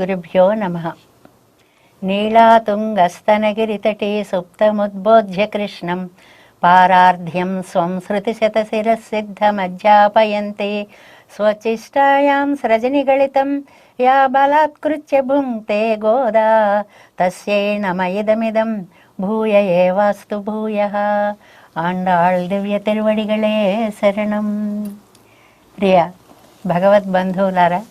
గురుభ్యో నమ. నీళాతుంగస్తనగిరితటే సుప్తముద్బోధ్య కృష్ణం. పారార్ధ్యం స్వం శృతిశతశిరసిద్ధమధ్యాపయంతే. స్వచిష్టాయాం సృజనిగళితం యా బలాత్కృత్య భుంక్తే గోదా. తస్యై నమ ఇదమిదం భూయ ఏవాస్తు భూయ. ఆండాళ్ దివ్య తిరువడిగళే శరణం. ప్రియ భగవద్బంధువులారా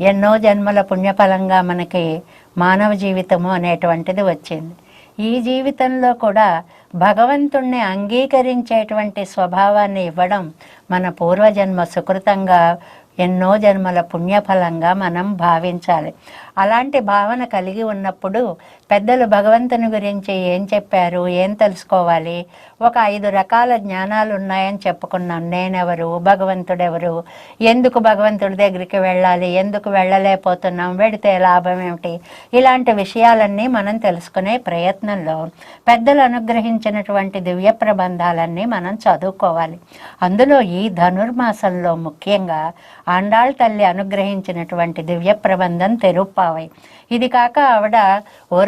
ఎన్నో జన్మల పుణ్యఫలంగా మనకి మానవ జీవితము అనేటువంటిది వచ్చింది. ఈ జీవితంలో కూడా భగవంతుణ్ణి అంగీకరించేటువంటి స్వభావాన్ని ఇవ్వడం మన పూర్వజన్మ సుకృతంగా ఎన్నో జన్మల పుణ్యఫలంగా మనం భావించాలి. అలాంటి భావన కలిగి ఉన్నప్పుడు పెద్దలు భగవంతుని గురించి ఏం చెప్పారు ఏం తెలుసుకోవాలి? ఒక ఐదు రకాల జ్ఞానాలు ఉన్నాయని చెప్పుకున్నాం. నేనెవరు? భగవంతుడెవరు? ఎందుకు భగవంతుడి దగ్గరికి వెళ్ళాలి? ఎందుకు వెళ్ళలేకపోతున్నాం? వెడితే లాభం ఏమిటి? ఇలాంటి విషయాలన్నీ మనం తెలుసుకునే ప్రయత్నంలో పెద్దలు అనుగ్రహించినటువంటి దివ్య ప్రబంధాలన్నీ మనం చదువుకోవాలి. అందులో ఈ ధనుర్మాసంలో ముఖ్యంగా ఆండాళ్ తల్లి అనుగ్రహించినటువంటి దివ్య ప్రబంధం తెరుప్పావై. ఇది కాక ఆవిడ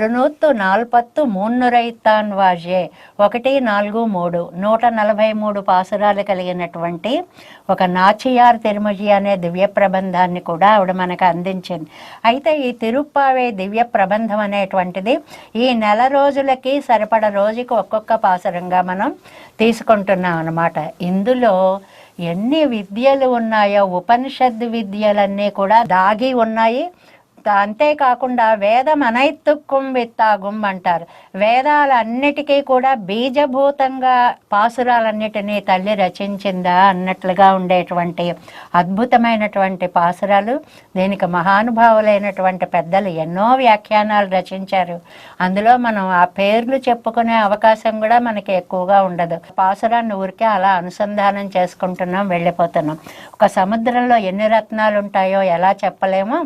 ఒరునూత్తు నాల్పత్తు మూన్నురైతాన్ వాజే. ఒకటి నాలుగు మూడు. నూట నలభై మూడు పాసురాలు కలిగినటువంటి ఒక నాచియార్ తిరుమజి అనే దివ్య ప్రబంధాన్ని కూడా ఆవిడ మనకు అందించింది. అయితే ఈ తిరుప్పావే దివ్య ప్రబంధం అనేటువంటిది ఈ నెల రోజులకి సరిపడ రోజుకి ఒక్కొక్క పాసురంగా మనం తీసుకుంటున్నాం అన్నమాట. ఇందులో ఎన్ని విద్యలు ఉన్నాయో ఉపనిషద్ విద్యలన్నీ కూడా దాగి ఉన్నాయి. అంతేకాకుండా వేదం అనైతుక్కుం విత్తాగుం అంటారు. వేదాలన్నిటికీ కూడా బీజభూతంగా పాసురాలన్నిటినీ తల్లి రచించిందా అన్నట్లుగా ఉండేటువంటి అద్భుతమైనటువంటి పాసురాలు దీనికి మహానుభావులైనటువంటి పెద్దలు ఎన్నో వ్యాఖ్యానాలు రచించారు. అందులో మనం ఆ పేర్లు చెప్పుకునే అవకాశం కూడా మనకి ఎక్కువగా ఉండదు. పాసురాన్ని ఊరికే అలా అనుసంధానం చేసుకుంటున్నాం వెళ్ళిపోతున్నాం. ఒక సముద్రంలో ఎన్ని రత్నాలు ఉంటాయో ఎలా చెప్పలేమో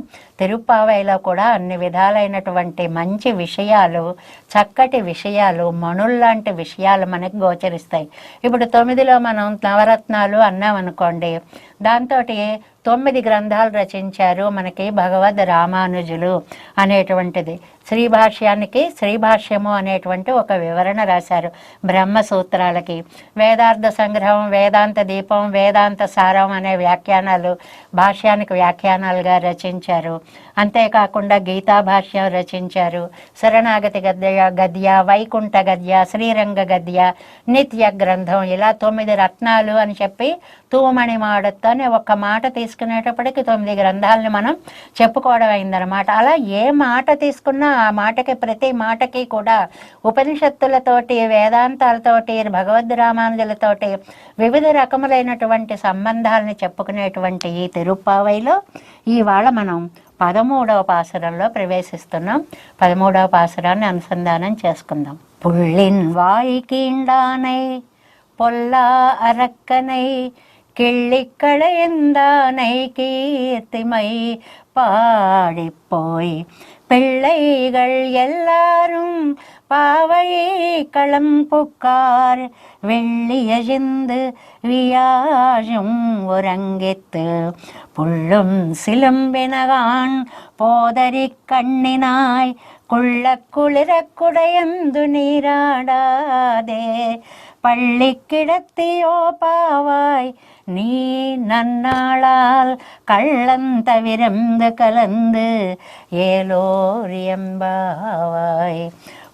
తిరుప్పావైలో కూడా అన్ని విధాలైనటువంటి మంచి విషయాలు చక్కటి విషయాలు మణుల్లాంటి విషయాలు మనకు గోచరిస్తాయి. ఇప్పుడు తొమ్మిదిలో మనం నవరత్నాలు అన్నాం అనుకోండి దాంతో తొమ్మిది గ్రంథాలు రచించారు మనకి భగవద్ రామానుజులు అనేటువంటిది. శ్రీ భాష్యానికి శ్రీ భాష్యము అనేటువంటి ఒక వివరణ రాశారు బ్రహ్మ సూత్రాలకి. వేదార్థ సంగ్రహం వేదాంత దీపం వేదాంత సారం అనే వ్యాఖ్యానాలు భాష్యానికి వ్యాఖ్యానాలుగా రచించారు. అంతేకాకుండా గీతా భాష్యం రచించారు. శరణాగతి గద్య గద్య వైకుంఠ గద్య శ్రీరంగ గద్య నిత్య గ్రంథం ఇలా తొమ్మిది రత్నాలు అని చెప్పి తూమణి మాడత్తు అని ఒక్క మాట తీసుకునేటప్పటికి తొమ్మిది గ్రంథాలని మనం చెప్పుకోవడం అయిందనమాట అలా ఏ మాట తీసుకున్నా ఆ మాటకి ప్రతి మాటకి కూడా ఉపనిషత్తులతోటి వేదాంతాలతోటి భగవద్ రామానుజులతోటి వివిధ రకములైనటువంటి సంబంధాలని చెప్పుకునేటువంటి ఈ తిరుప్పావైలో ఇవాళ మనం పదమూడవ పాసురంలో ప్రవేశిస్తున్నాం పదమూడవ పాసురాన్ని అనుసంధానం చేసుకుందాం పుళ్ళిన్ వాయికీండానై பொல்லா அரக்கனை கிள்ளிக்களையந்தானை கீர்த்திமை பாடிப்போய் பிள்ளைகள் எல்லாரும் பாவையே களம் புக்கார். வெள்ளிய சிந்து வியாழும் உறங்கித்து புள்ளும் சிலும்பினகான் போதரி கண்ணினாய். குள்ள குளிர குடையந்து நீராடாதே. பள்ளி கிடத்தியோ பாவாய் நீ நன்னாளால் கள்ளந்த விரந்து கலந்து. ஏலோரியம்பாவாய்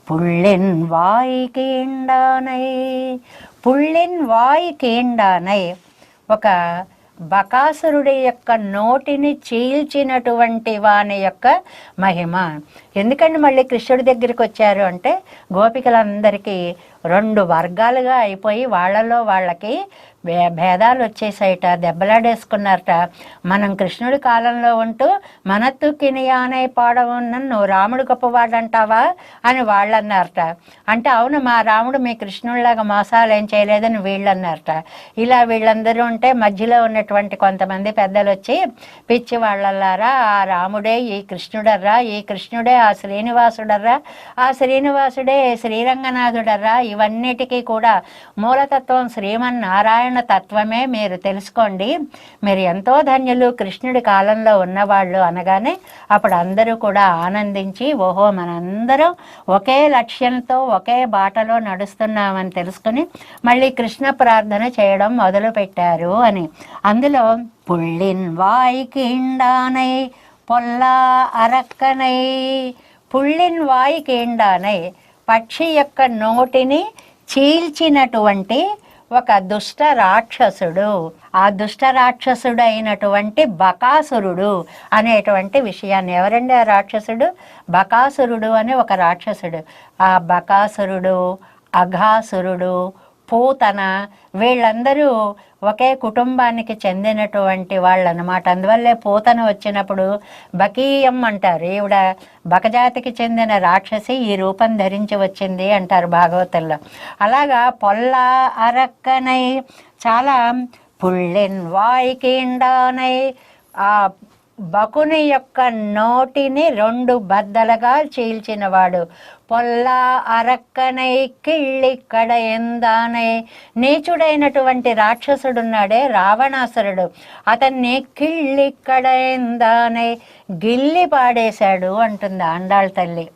புள்ளின் வாய் కీండానై పుళ్ళిన్ వాయి కీండానై ఒక బకాసురుడి యొక్క నోటిని చీల్చినటువంటి వాని యొక్క మహిమ ఎందుకంటే మళ్ళీ కృష్ణుడి దగ్గరికి వచ్చారు అంటే గోపికలందరికీ రెండు వర్గాలుగా అయిపోయి వాళ్ళలో వాళ్ళకి భే- భేదాలు వచ్చేసాయట దెబ్బలాడేసుకున్నారట. మనం కృష్ణుడి కాలంలో ఉంటూ మనత్తు కినియానే పాడవున్న నువ్వు రాముడు గొప్పవాడంటావా అని వాళ్ళు అన్నారట అంటే అవును మా రాముడు మీ కృష్ణుడిలాగా మోసాలు ఏం చేయలేదని వీళ్ళు అన్నారట ఇలా వీళ్ళందరూ ఉంటే మధ్యలో ఉన్నటువంటి కొంతమంది పెద్దలు వచ్చి పిచ్చి వాళ్ళల్లారా ఆ రాముడే ఈ కృష్ణుడర్రా ఈ కృష్ణుడే ఆ శ్రీనివాసుడర్రా ఆ శ్రీనివాసుడే శ్రీరంగనాథుడర్రా ఇవన్నిటికీ కూడా మూలతత్వం శ్రీమన్నారాయణ నారాయణ తత్వమే మీరు తెలుసుకోండి. మీరు ఎంతో ధన్యులు. కృష్ణుడి కాలంలో ఉన్నవాళ్ళు అనగానే అప్పుడు అందరూ కూడా ఆనందించి ఓహో మనందరం ఒకే లక్ష్యంతో ఒకే బాటలో నడుస్తున్నామని తెలుసుకుని మళ్ళీ కృష్ణ ప్రార్థన చేయడం మొదలుపెట్టారు అని. అందులో పుళ్ళిన్ వాయికిండానై పొల్లా అరక్కనై పుళ్ళిన్ వాయికిండానై పక్షి యొక్క నోటిని చీల్చినటువంటి ఒక దుష్ట రాక్షసుడు. ఆ దుష్ట రాక్షసుడు అయినటువంటి బకాసురుడు అనేటువంటి విషయాన్ని ఎవరండి ఆ రాక్షసుడు? బకాసురుడు అని ఒక రాక్షసుడు. ఆ బకాసురుడు అఘాసురుడు పూతన వీళ్ళందరూ ఒకే కుటుంబానికి చెందినటువంటి వాళ్ళనమాట. అందువల్లే పూతన వచ్చినప్పుడు బకీయం అంటారు. ఈవిడ బకజాతికి చెందిన రాక్షసి ఈ రూపం ధరించి వచ్చింది అంటారు భాగవతంలో. అలాగా పొల్ల అరక్కనై చాలా పుళ్ళెన్ వాయికిండానై ఆ బకుని యొక్క నోటిని రెండు బద్దలుగా చీల్చినవాడు. పొల్ల అరక్కనై కిళ్ళి కడ ఎందానై నీచుడైనటువంటి రాక్షసుడున్నాడే రావణాసురుడు. అతన్ని కిళ్ళి కడ ఎందానై గిల్లి పాడేశాడు అంటుంది ఆండాళ్ తల్లి.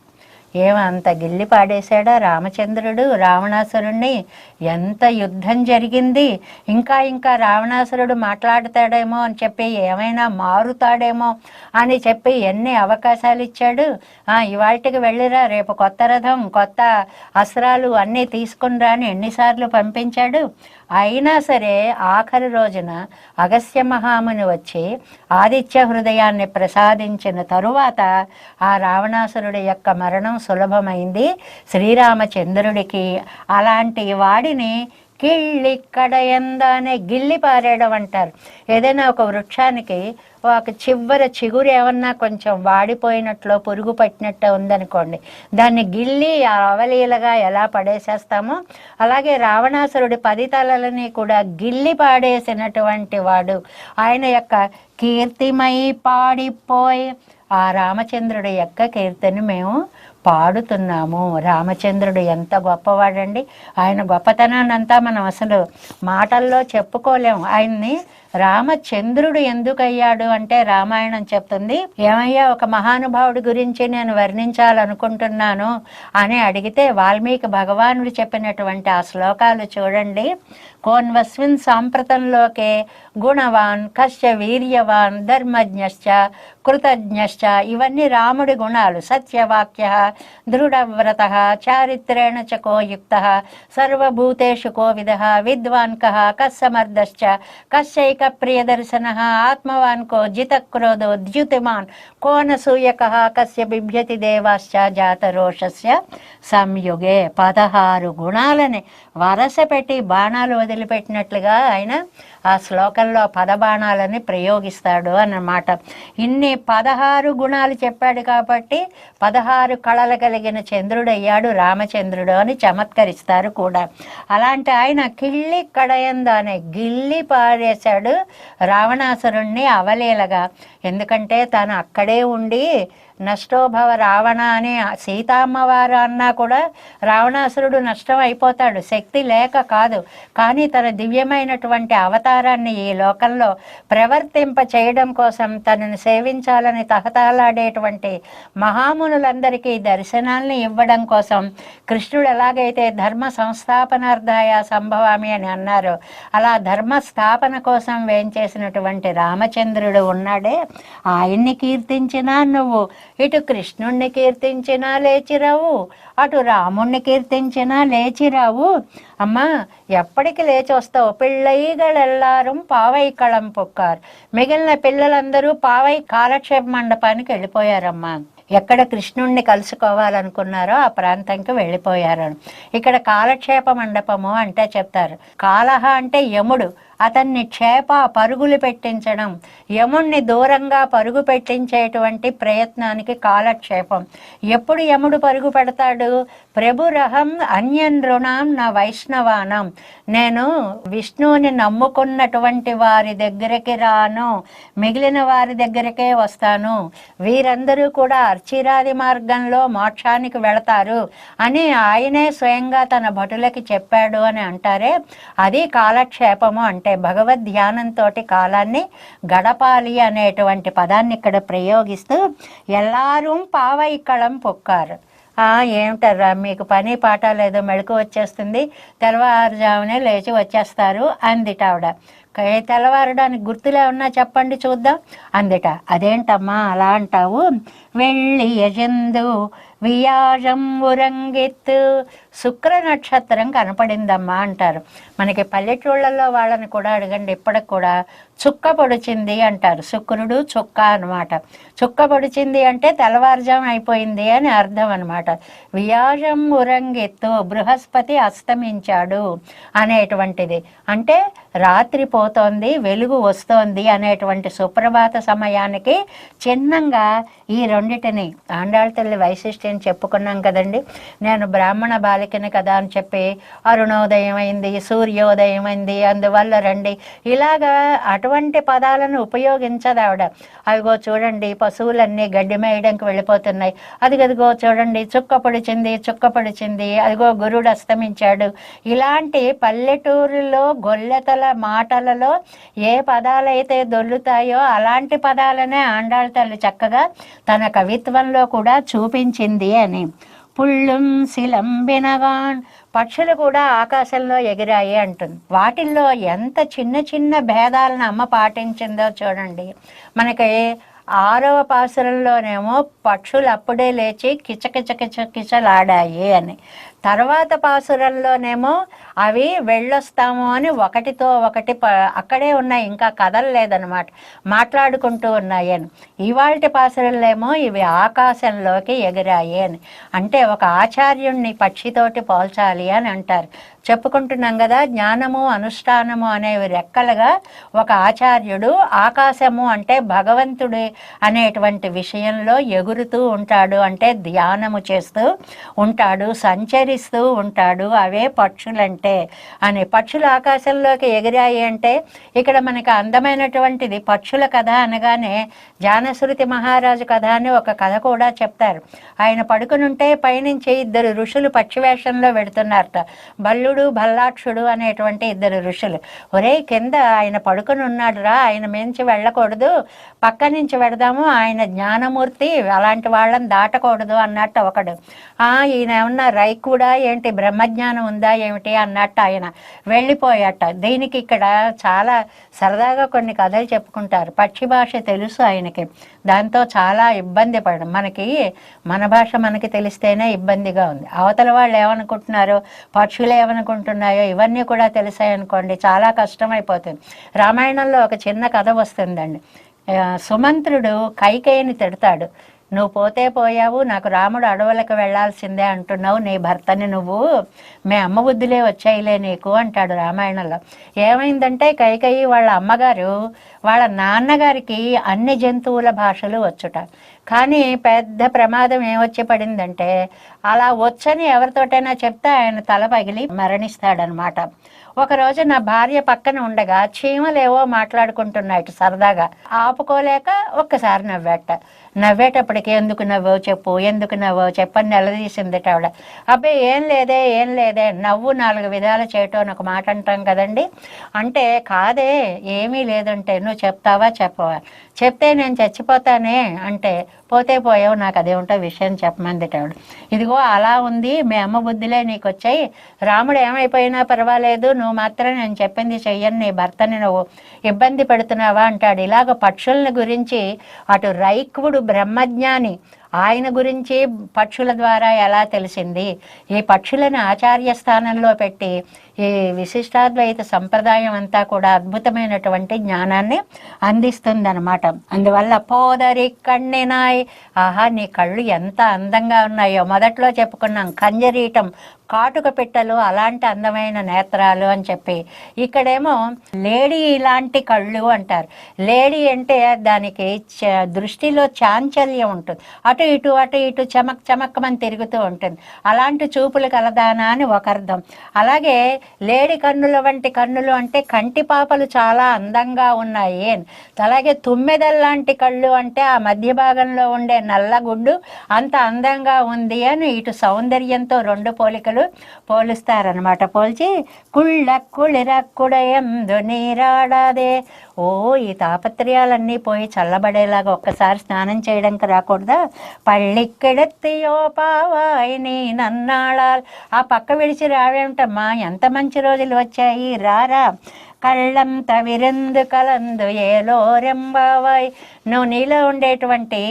ఏమంత గిల్లి పాడేశాడా రామచంద్రుడు రావణాసురుణ్ణి? ఎంత యుద్ధం జరిగింది? ఇంకా ఇంకా రావణాసురుడు మాట్లాడతాడేమో అని చెప్పి ఏమైనా మారుతాడేమో అని చెప్పి ఎన్ని అవకాశాలు ఇచ్చాడు? ఇవాళకి వెళ్ళిరా రేపు కొత్త రథం కొత్త అస్త్రాలు అన్నీ తీసుకుని రాని ఎన్నిసార్లు పంపించాడు. అయినా సరే ఆఖరి రోజున అగస్త్య మహాముని వచ్చి ఆదిత్య హృదయాన్ని ప్రసాదించిన తరువాత ఆ రావణాసురుడి యొక్క మరణం సులభమైంది. శ్రీరామచంద్రుడికి అలాంటి వాడి కిళ్ళిక్కడ ఎందానే గిల్లి పారేయడం అంటారు ఏదైనా ఒక వృక్షానికి ఒక చివర చిగురు ఏమన్నా కొంచెం వాడిపోయినట్లు పురుగు పట్టినట్టు ఉందనుకోండి దాన్ని గిల్లి అవలీలగా ఎలా పడేసేస్తామో అలాగే రావణాసురుడి పది తలలని కూడా గిల్లి పాడేసినటువంటి వాడు ఆయన యొక్క కీర్తిమై పాడిపోయి ఆ రామచంద్రుడి యొక్క కీర్తిని మేము పాడుతున్నాము. రామచంద్రుడు ఎంత గొప్పవాడండి. ఆయన గొప్పతనాన్ని అంతా మనం అసలు మాటల్లో చెప్పుకోలేము. ఆయన్ని రామచంద్రుడు ఎందుకయ్యాడు అంటే రామాయణం చెప్తుంది. ఏమయ్యా ఒక మహానుభావుడి గురించి నేను వర్ణించాలనుకుంటున్నాను అని అడిగితే వాల్మీకి భగవానుడు చెప్పినటువంటి ఆ శ్లోకాలు చూడండి. కోన్వస్మిన్ సాంప్రతంలోకే గుణవాన్ కశ్చ వీర్యవాన్ ధర్మజ్ఞశ్చ కృతజ్ఞశ్చ ఇవన్నీ రాముడి గుణాలు. సత్యవాక్య దృఢవ్రత చారిత్రేణ చ కోయుక్త సర్వభూతేషు కోవిద విద్వాన్ కః కస్సమర్దశ్చ ప్రియదర్శన ఆత్మవాన్ కో జితక్రోధో ద్యుతిమాన్ కోనసూయక కస్య బిభ్యతి దేవాశ్చ జాతరోషస్య సంయుగే పదహారు గుణాలని వరస పెట్టి బాణాలు వదిలిపెట్టినట్లుగా ఆయన ఆ శ్లోకంలో పదబాణాలని ప్రయోగిస్తాడు అన్నమాట. ఇన్ని పదహారు గుణాలు చెప్పాడు కాబట్టి పదహారు కళలు కలిగిన చంద్రుడయ్యాడు రామచంద్రుడు అని చమత్కరిస్తారు కూడా. అలాంటి ఆయన కిళ్ళి కడయందానే గిల్లి పారేశాడు రావణాసురుణ్ణి అవలేలగా. ఎందుకంటే తను అక్కడే ఉండి నష్టోభవ రావణ అని సీతామ్మవారు అన్నా కూడా రావణాసురుడు నష్టం అయిపోతాడు శక్తి లేక కాదు. కానీ తన దివ్యమైనటువంటి అవతారాన్ని ఈ లోకంలో ప్రవర్తింప చేయడం కోసం తనను సేవించాలని తహతహలాడేటువంటి మహామునులందరికీ దర్శనాల్ని ఇవ్వడం కోసం కృష్ణుడు ఎలాగైతే ధర్మ సంస్థాపనార్థాయ సంభవామి అని అన్నారు అలా ధర్మ స్థాపన కోసం వేంచేసినటువంటి రామచంద్రుడు ఉన్నాడే. ఆయన్ని కీర్తించినా నువ్వు ఇటు కృష్ణుణ్ణి కీర్తించినా లేచిరావు అటు రాముణ్ణి కీర్తించినా లేచిరావు. అమ్మా ఎప్పటికి లేచి వస్తావు పిళ్ళైగలెల్లారం పావై కళం పొక్కారు. మిగిలిన పిల్లలందరూ పావై కాలక్షేప మండపానికి వెళ్ళిపోయారమ్మా. ఎక్కడ కృష్ణుణ్ణి కలుసుకోవాలనుకున్నారో ఆ ప్రాంతంకి వెళ్ళిపోయారు. ఇక్కడ కాలక్షేప మండపము అంటే చెప్తారు. కాలహ అంటే యముడు అతన్ని చేప పరుగులు పెట్టించడం యముణ్ణి దూరంగా పరుగు పెట్టించేటువంటి ప్రయత్నానికి కాలక్షేపం. ఎప్పుడు యముడు పరుగు పెడతాడు? ప్రభురహం అన్యన్ రుణం నా వైష్ణవానం. నేను విష్ణువుని నమ్ముకున్నటువంటి వారి దగ్గరికి రాను మిగిలిన వారి దగ్గరికే వస్తాను. వీరందరూ కూడా అర్చిరాది మార్గంలో మోక్షానికి వెళతారు అని ఆయనే స్వయంగా తన భటులకి చెప్పాడు అని అంటారే అది కాలక్షేపము అంటే భగవద్ ధ్యానంతో కాలాన్ని గడపాలి అనేటువంటి పదాన్ని ఇక్కడ ప్రయోగిస్తూ ఎల్లారూ పావైక్కళం పొక్కారు. ఏమిటారా మీకు పని పాట లేదు మెళుకు వచ్చేస్తుంది. తెల్లవారుజామునే లేచి వచ్చేస్తారు అందిట ఆవిడ. తెల్లవారడానికి గుర్తులే ఉన్నా చెప్పండి చూద్దాం అందిట. అదేంటమ్మా అలా అంటావు? వెళ్ళి యజందు వియాజం ఉరంగిత్తు శుక్ర నక్షత్రం కనపడిందమ్మా అంటారు. మనకి పల్లెటూళ్ళల్లో వాళ్ళని కూడా అడగండి ఇప్పటికి కూడా చుక్క పొడిచింది అంటారు. శుక్రుడు చుక్క అనమాట చుక్క పొడిచింది అంటే తెల్లవారుజాము అయిపోయింది అని అర్థం అనమాట వియాజం ఉరంగెత్తు బృహస్పతి అస్తమించాడు అనేటువంటిది. అంటే రాత్రి పోతోంది వెలుగు వస్తోంది అనేటువంటి సుప్రభాత సమయానికి చిన్నంగా ఈ రెండిటిని ఆండాళ్ళ తల్లి వైశిష్ట్యం చెప్పుకున్నాం కదండి. నేను బ్రాహ్మణ పలికిన కదా అని చెప్పి అరుణోదయం అయింది సూర్యోదయం అయింది అందువల్ల రండి. ఇలాగా అటువంటి పదాలను ఉపయోగించదు ఆవిడ. అదిగో చూడండి పశువులన్నీ గడ్డి మేయడానికి వెళ్ళిపోతున్నాయి. అదిగదిగో చూడండి చుక్క పొడిచింది చుక్క పొడిచింది. అదిగో గురుడు అస్తమించాడు. ఇలాంటి పల్లెటూరులో గొల్లెతల మాటలలో ఏ పదాలైతే దొల్లుతాయో అలాంటి పదాలనే ఆండాళ్ళ తల్లి చక్కగా తన కవిత్వంలో కూడా చూపించింది అని. పుళ్ళుం శిలంబినవాన్. పక్షులు కూడా ఆకాశంలో ఎగిరాయి అంటుంది. వాటిల్లో ఎంత చిన్న చిన్న భేదాలను అమ్మ పాటించిందో చూడండి. మనకి ఆరవ పాసురంలోనేమో పక్షులు అప్పుడే లేచి కిచకిచ కిచ కిచలాడాయి అని. తర్వాత పాసురంలోనేమో అవి వెళ్ళొస్తాము అని ఒకటితో ఒకటి అక్కడే ఉన్నాయి ఇంకా కదలలేదన్నమాట మాట్లాడుకుంటూ ఉన్నాయి అని. ఇవాళ పాసురంలేమో ఇవి ఆకాశంలోకి ఎగిరాయి అని. అంటే ఒక ఆచార్యుణ్ణి పక్షితోటి పోల్చాలి అని అంటారు. చెప్పుకుంటున్నాం కదా జ్ఞానము అనుష్ఠానము అనేవి రెక్కలుగా ఒక ఆచార్యుడు ఆకాశము అంటే భగవంతుడు అనేటువంటి విషయంలో ఎగురుతూ ఉంటాడు. అంటే ధ్యానము చేస్తూ ఉంటాడు సంచరిస్తూ ఉంటాడు. అవే పక్షులంటే అని పక్షులు ఆకాశంలోకి ఎగిరాయి అంటే ఇక్కడ మనకి అందమైనటువంటిది పక్షుల కథ అనగానే జానశ్రుతి మహారాజు కథ అని ఒక కథ కూడా చెప్తారు. ఆయన పడుకునుంటే పైనుంచి ఇద్దరు ఋషులు పక్షివేషంలో పెడుతున్నారట భల్లుడు భల్లాక్షుడు అనేటువంటి ఇద్దరు ఋషులు. ఒరే కింద ఆయన పడుకుని ఉన్నాడురా ఆయన మించి వెళ్ళకూడదు పక్క నుంచి పెడదాము ఆయన జ్ఞానమూర్తి అలాంటి వాళ్ళని దాటకూడదు అన్నట్టు ఒకడు. ఆ ఈయన ఏమన్నా రై కూడా ఏంటి బ్రహ్మజ్ఞానం ఉందా ఏమిటి? అన్నట్టు ఆయన వెళ్ళిపోయాట. దీనికి ఇక్కడ చాలా సరదాగా కొన్ని కథలు చెప్పుకుంటారు. పక్షి భాష తెలుసు ఆయనకి. దాంతో చాలా ఇబ్బంది పడడం. మనకి మన భాష మనకి తెలిస్తేనే ఇబ్బందిగా ఉంది. అవతల వాళ్ళు ఏమనుకుంటున్నారు పక్షులు అనుకుంటున్నాయో ఇవన్నీ కూడా తెలిసాయనుకోండి చాలా కష్టమైపోతుంది. రామాయణంలో ఒక చిన్న కథ వస్తుందండి. సుమంత్రుడు కైకేయిని తిడతాడు. నువ్వు పోతే పోయావు నాకు రాముడు అడవులకు వెళ్ళాల్సిందే అంటున్నావు నీ భర్తని నువ్వు మీ అమ్మ బుద్ధులే వచ్చాయిలే నీకు అంటాడు రామాయణంలో. ఏమైందంటే కైకేయి వాళ్ళ అమ్మగారు వాళ్ళ నాన్నగారికి అన్ని జంతువుల భాషలు వచ్చుట. కానీ పెద్ద ప్రమాదం ఏమొచ్చి పడిందంటే అలా వచ్చని ఎవరితోటైనా చెప్తే ఆయన తల పగిలి మరణిస్తాడనమాట. ఒకరోజు నా భార్య పక్కన ఉండగా చీమలేవో మాట్లాడుకుంటున్నాయి సరదాగా. ఆపుకోలేక ఒక్కసారి నవ్వేట. నవ్వేటప్పటికి ఎందుకు నవ్వో చెప్పు ఎందుకు నవ్వో చెప్పని నిలదీసిందిట ఆవిడ. అబ్బాయి ఏం లేదే ఏం లేదే నవ్వు నాలుగు విధాలు చేయటం అని ఒక మాట అంటాం కదండి. అంటే కాదే ఏమీ లేదంటే నువ్వు చెప్తావా చెప్పవా? చెప్తే నేను చచ్చిపోతానే అంటే పోతే పోయావు నాకు అదేమిటో విషయం చెప్పమందిట ఆవిడ. ఇదిగో అలా ఉంది మీ అమ్మ బుద్ధిలే నీకు వచ్చాయి. రాముడు ఏమైపోయినా పర్వాలేదు నువ్వు మాత్రం నేను చెప్పింది చెయ్యని నీ భర్తని నువ్వు ఇబ్బంది పెడుతున్నావా అంటాడు. ఇలాగ పక్షుల్ని గురించి అటు రైక్వుడు బ్రహ్మజ్ఞాని. ఆయన గురించి పక్షుల ద్వారా ఎలా తెలిసింది? ఈ పక్షులను ఆచార్య స్థానంలో పెట్టి ఈ విశిష్టాద్వైత సంప్రదాయం అంతా కూడా అద్భుతమైనటువంటి జ్ఞానాన్ని అందిస్తుందనమాట అందువల్ల పోదరి కన్నెనాయ్ ఆహా నీ కళ్ళు ఎంత అందంగా ఉన్నాయో. మొదట్లో చెప్పుకున్నాం కంజరీటం కాటుక పిట్టలు అలాంటి అందమైన నేత్రాలు అని చెప్పి ఇక్కడేమో లేడీ ఇలాంటి కళ్ళు అంటారు. లేడీ అంటే దానికి చ- దృష్టిలో చాంచల్యం ఉంటుంది. అటు ఇటు అటు ఇటు చమక్ చమక్కమని తిరుగుతూ ఉంటుంది. అలాంటి చూపులు కలదానా అని ఒక అర్థం. అలాగే లేడి కన్నుల వంటి కన్నులు అంటే కంటి పాపలు చాలా అందంగా ఉన్నాయి అలాగే తుమ్మెదల్లాంటి కళ్ళు అంటే ఆ మధ్య భాగంలో ఉండే నల్లగుడ్డు అంత అందంగా ఉంది అని ఇటు సౌందర్యంతో రెండు పోలికలు పోలుస్తారనమాట పోల్చి కుళ్ళ కుళిరక్కుడయందు నీరాడాదే ఓ ఈ తాపత్రయాలన్నీ పోయి చల్లబడేలాగా ఒక్కసారి స్నానం చేయడానికి రాకూడదా? పళ్ళిక్కెడెత్తియో పావాయి నీ నన్నాళాల్. ఆ పక్క విడిచి రావేమిటమ్మా? ఎంత మంచి రోజులు వచ్చాయి. రారా కళ్ళంత విరందు కలందు ఏలోరెంబావాయ్. నువ్వు నీలో ఉండేటువంటి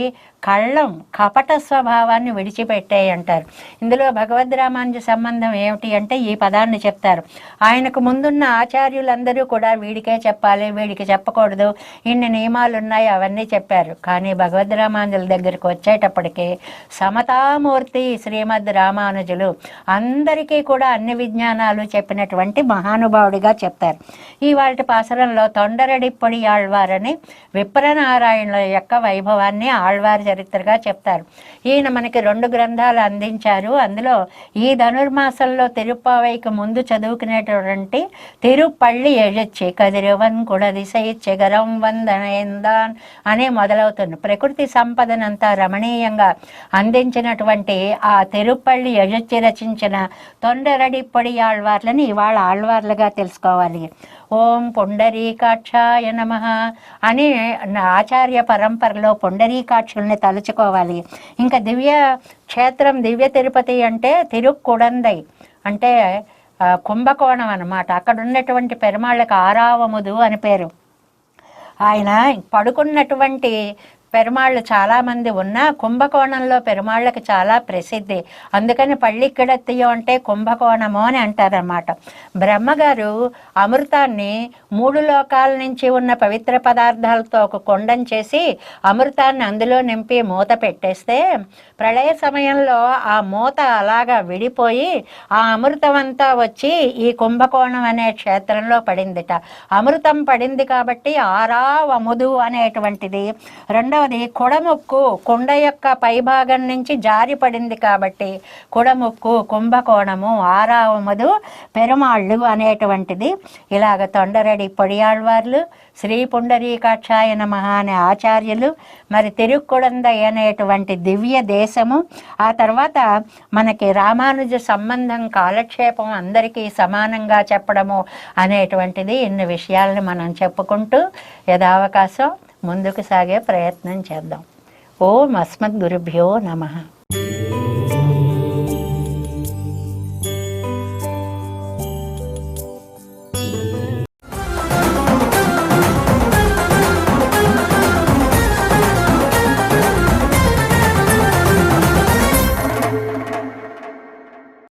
కళ్ళం కపట స్వభావాన్ని విడిచిపెట్టాయి అంటారు ఇందులో భగవద్ రామానుజ సంబంధం ఏమిటి అంటే ఈ పదాన్ని చెప్తారు. ఆయనకు ముందున్న ఆచార్యులందరూ కూడా వీడికే చెప్పాలి వీడికి చెప్పకూడదు. ఇన్ని నియమాలు ఉన్నాయి అవన్నీ చెప్పారు. కానీ భగవద్ రామానుజుల దగ్గరికి వచ్చేటప్పటికి సమతామూర్తి శ్రీమద్ రామానుజులు అందరికీ కూడా అన్ని విజ్ఞానాలు చెప్పినటువంటి మహానుభావుడిగా చెప్తారు. ఈ వాటి పాసరంలో తొండరడిప్పొడి ఆళ్వారని విప్రనారాయణుల యొక్క వైభవాన్ని ఆళ్వారు చరిత్రగా చెప్తారు. ఈయన మనకి రెండు గ్రంథాలు అందించారు. అందులో ఈ ధనుర్మాసంలో తిరుప్పావైకి ముందు చదువుకునేటువంటి తిరుపల్లి ఎజచ్చి కదిరివన్ కుడదిశై చెగరం వందనేందాన్ అనే మొదలవుతుంది. ప్రకృతి సంపదనంతా రమణీయంగా అందించినటువంటి ఆ తిరుపల్లి ఎഴచ్చి రచించిన తొండరడి పొడి ఆళ్వార్లని ఇవాళ ఆళ్వార్లుగా తెలుసుకోవాలి. ఓం పుండరీకాక్షాయ నమ అని ఆచార్య పరంపరలో పుండరీకాక్షుల్ని తలుచుకోవాలి. ఇంకా దివ్య క్షేత్రం దివ్య తిరుపతి అంటే తిరుక్కుడందై అంటే కుంభకోణం అనమాట అక్కడ ఉన్నటువంటి పెరుమాళ్ళకి ఆరావముదు అని పేరు. ఆయన పడుకున్నటువంటి పెరుమాళ్ళు చాలామంది ఉన్నా కుంభకోణంలో పెరుమాళ్ళకి చాలా ప్రసిద్ధి. అందుకని పళ్ళిక్కిడత్తియో అంటే కుంభకోణము అని అంటారన్నమాట. బ్రహ్మగారు అమృతాన్ని మూడు లోకాల నుంచి ఉన్న పవిత్ర పదార్థాలతో ఒక కొండం చేసి అమృతాన్ని అందులో నింపి మూత పెట్టేస్తే ప్రళయ సమయంలో ఆ మూత అలాగా విడిపోయి ఆ అమృతం అంతా వచ్చి ఈ కుంభకోణం అనే క్షేత్రంలో పడిందిట. అమృతం పడింది కాబట్టి ఆరావముదు అనేటువంటిది. రెండవది కుడముక్కు కుండ యొక్క పైభాగం నుంచి జారి పడింది కాబట్టి కుడముక్కు కుంభకోణము ఆరావముదు పెరుమాళ్ళు అనేటువంటిది. ఇలాగ తొండరడి పొడియాళ్వార్లు శ్రీ పుండరీకాక్షాయ నమః అనే ఆచార్యులు మరి తిరుక్కుడంద అనేటువంటి దివ్య దేశము. ఆ తర్వాత మనకి రామానుజ సంబంధం కాలక్షేపం అందరికీ సమానంగా చెప్పడము అనేటువంటిది ఇన్ని విషయాలను మనం చెప్పుకుంటూ యథావకాశం ముందుకు సాగే ప్రయత్నం చేద్దాం. ఓం అస్మద్ గురుభ్యో నమః.